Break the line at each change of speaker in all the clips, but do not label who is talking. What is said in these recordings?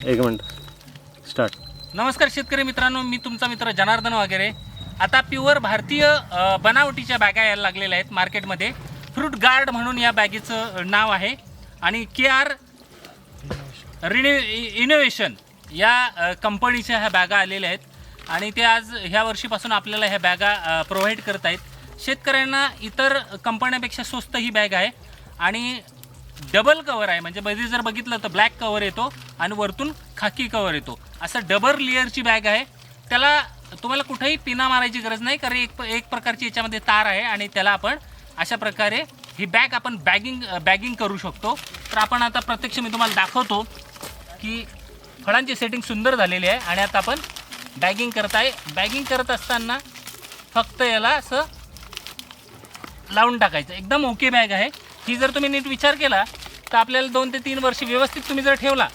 एक minute. Start
नमस्कार शेतकरी मित्रांनो मी तुमचा मित्र जनार्दन वगैरे. आता प्युअर भारतीय अ, बनावटीच्या बॅगा यायला लागलेल्या आहेत मार्केटमध्ये. फ्रूट गार्ड म्हणून या बॅगेचं नाव आहे. आणि के आर रिन्यू इनोव्हेशन या अ, कंपनीच्या ह्या बॅगा आलेल्या आहेत. आणि ते आज ह्या वर्षीपासून आपल्याला ह्या बॅगा प्रोव्हाइड करत आहेत शेतकऱ्यांना इतर कंपन्यापेक्षा स्वस्त ही बॅग आहे. आणि डबल कवर आहे. म्हणजे मध्ये जर बघितलं तर ब्लॅक कवर येतो आणि वरतून खाकी कवर येतो. असं डबल लेअरची बॅग आहे. त्याला तुम्हाला कुठेही पिना मारायची गरज नाही कारण एक एक प्रकारची याच्यामध्ये तार आहे आणि त्याला आपण अशा प्रकारे ही बॅग आपण बॅगिंग बॅगिंग करू शकतो. तर आपण आता प्रत्यक्ष मी तुम्हाला दाखवतो की फळांची सेटिंग सुंदर झालेली आहे आणि आता आपण बॅगिंग करत आहे बॅगिंग करत असताना फक्त याला असं लावून टाकायचं. एकदम ओके बॅग आहे. ही जर तुम्ही नीट विचार केला तर आपल्याला दोन ते तीन वर्ष व्यवस्थित तुम्ही जर ठेवला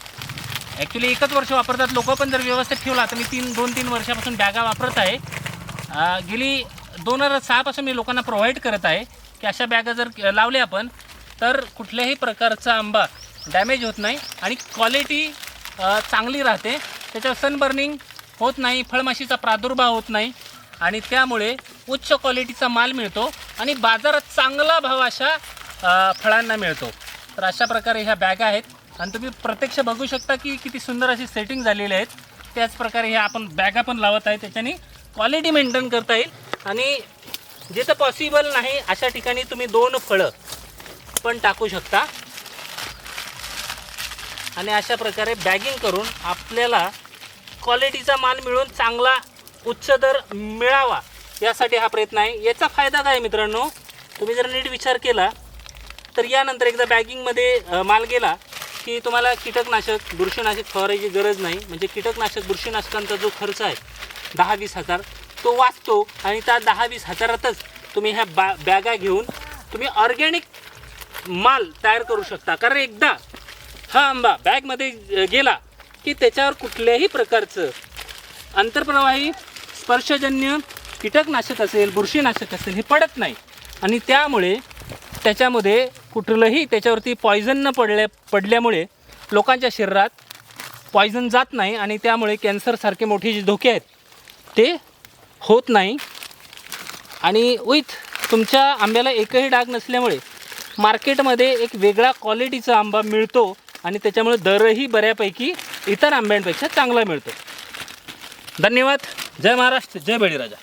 ॲक्च्युली एकच वर्ष वापरतात लोक पण जर व्यवस्थित ठेवला तर मी तीन दोन तीन वर्षापासून बॅगा वापरत आहे. गेली दोन हजार सहापासून मी लोकांना प्रोव्हाइड करत आहे की अशा बॅगा जर लावल्या आपण तर कुठल्याही प्रकारचा आंबा डॅमेज होत नाही आणि क्वालिटी चांगली राहते. त्याच्यावर सनबर्निंग होत नाही फळमाशीचा प्रादुर्भाव होत नाही आणि त्यामुळे उच्च क्वालिटीचा माल मिळतो आणि बाजारात चांगला भाव अशा फळांना मिळतो. तर अशा प्रकारे ह्या बॅगा आहेत. आणि तुम्ही प्रत्यक्ष बघू शकता की किती सुंदर अशी सेटिंग झालेली आहेत. त्याच प्रकारे ह्या आपण बॅगा पण लावत आहे. त्याच्याने क्वालिटी मेंटेन करता येईल. आणि जिथं पॉसिबल नाही अशा ठिकाणी तुम्ही दोन फळं पण टाकू शकता. आणि अशा प्रकारे बॅगिंग करून आपल्याला क्वालिटीचा माल मिळून चांगला उच्च दर मिळावा यासाठी हा प्रयत्न आहे. याचा फायदा काय मित्रांनो? तुम्ही जर नीट विचार केला तर यानंतर एकदा बॅगिंगमध्ये माल गेला की तुम्हाला कीटकनाशक बुरशीनाशक फवारायची गरज नाही. म्हणजे कीटकनाशक बुरशीनाशकांचा जो खर्च आहे दहा वीस हजार तो वाचतो आणि त्या दहा वीस हजारातच तुम्ही ह्या बॅ बॅगा घेऊन तुम्ही ऑर्गॅनिक माल तयार करू शकता. कारण एकदा हा आंबा बॅगमध्ये गेला की त्याच्यावर कुठल्याही प्रकारचं आंतरप्रवाही स्पर्शजन्य कीटकनाशक असेल बुरशीनाशक असेल हे पडत नाही. आणि त्यामुळे त्याच्यामध्ये कुठलंही त्याच्यावरती पॉयझन न पडल्या पडल्यामुळे लोकांच्या शरीरात पॉयझन जात नाही आणि त्यामुळे कॅन्सरसारखे मोठे जे धोके आहेत ते होत नाही. आणि विथ तुमच्या आंब्याला एकही डाग नसल्यामुळे मार्केटमध्ये एक वेगळा क्वालिटीचा आंबा मिळतो आणि त्याच्यामुळे दरही बऱ्यापैकी इतर आंब्यांपेक्षा चांगला मिळतो. धन्यवाद. जय महाराष्ट्र जय बळीराजा.